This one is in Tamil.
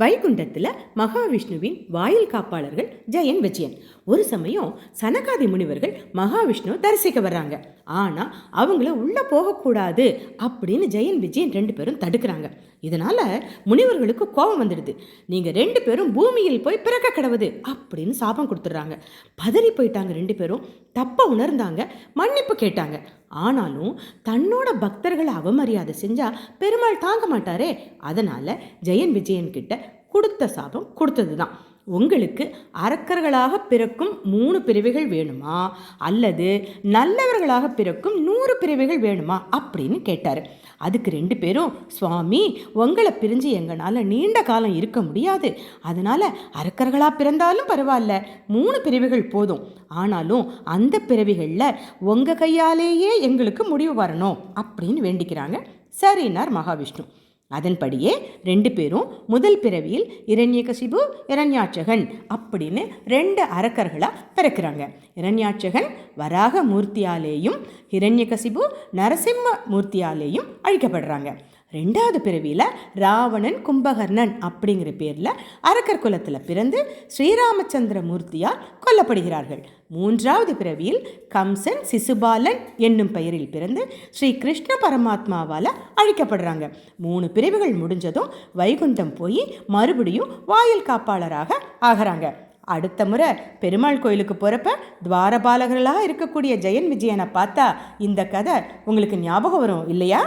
வைகுண்டத்தில் மகாவிஷ்ணுவின் வாயில் காப்பாளர்கள் ஜெயன் விஜயன். ஒரு சமயம் சனகாதி முனிவர்கள் மகாவிஷ்ணு தரிசிக்க வர்றாங்க. ஆனால் அவங்கள உள்ளே போகக்கூடாது அப்படின்னு ஜெயன் விஜயன் ரெண்டு பேரும் தடுக்கிறாங்க. இதனால் முனிவர்களுக்கு கோபம் வந்துடுது. நீங்கள் ரெண்டு பேரும் பூமியில் போய் பிறக்க கிடவுது அப்படின்னு சாபம் கொடுத்துட்றாங்க. பதறி போயிட்டாங்க ரெண்டு பேரும். தப்பை உணர்ந்தாங்க. மன்னிப்பு கேட்டாங்க. ஆனாலும் தன்னோட பக்தர்களை அவமரியாதை செஞ்சால் பெருமாள் தாங்க மாட்டாரே. அதனால் ஜெயன் விஜயன் கிட்ட கொடுத்த சாபம் கொடுத்தது தான் உங்களுக்கு அரக்கர்களாக பிறக்கும் மூணு பிறவிகள் வேணுமா? அல்லது நல்லவர்களாக பிறக்கும் நூறு பிறவிகள் வேணுமா? அப்படின்னு கேட்டார். அதுக்கு ரெண்டு பேரும் சுவாமி உங்களை பிரிஞ்சு எங்களால் நீண்ட காலம் இருக்க முடியாது. அதனால் அரக்கர்களாக பிறந்தாலும் பரவாயில்ல. மூணு பிறவிகள் போதும். ஆனாலும் அந்த பிறவிகளில் உங்கள் கையாலேயே எங்களுக்கு முடிவு வரணும் அப்படின்னு வேண்டிக்கிறாங்க சரினார் மகாவிஷ்ணு. அதன்படியே ரெண்டு பேரும் முதல் பிறவியில் இரண்யகசிபு இரண்யாட்சகன் அப்படின்னு ரெண்டு அரக்கர்களாக பிறக்கிறாங்க. இரண்யாட்சகன் வராக மூர்த்தியாலேயும் இரண்யகசிபு நரசிம்ம மூர்த்தியாலேயும் அழிக்கப்படுறாங்க. ரெண்டாவது பிறவியில் ராவணன் கும்பகர்ணன் அப்படிங்கிற பேரில் அரக்கர் குலத்தில் பிறந்து ஸ்ரீராமச்சந்திர மூர்த்தியால் கொல்லப்படுகிறார்கள். மூன்றாவது பிறவியில் கம்சன் சிசுபாலன் என்னும் பெயரில் பிறந்து ஸ்ரீ கிருஷ்ண பரமாத்மாவால் அழிக்கப்படுறாங்க. மூணு பிரிவுகள் முடிஞ்சதும் வைகுண்டம் போய் மறுபடியும் வாயில் காப்பாளராக ஆகிறாங்க. அடுத்த முறை பெருமாள் கோயிலுக்கு போகிறப்ப துவாரபாலகர்களாக இருக்கக்கூடிய ஜெயன் விஜயனை பார்த்தா இந்த கதை உங்களுக்கு ஞாபகம் வரும் இல்லையா?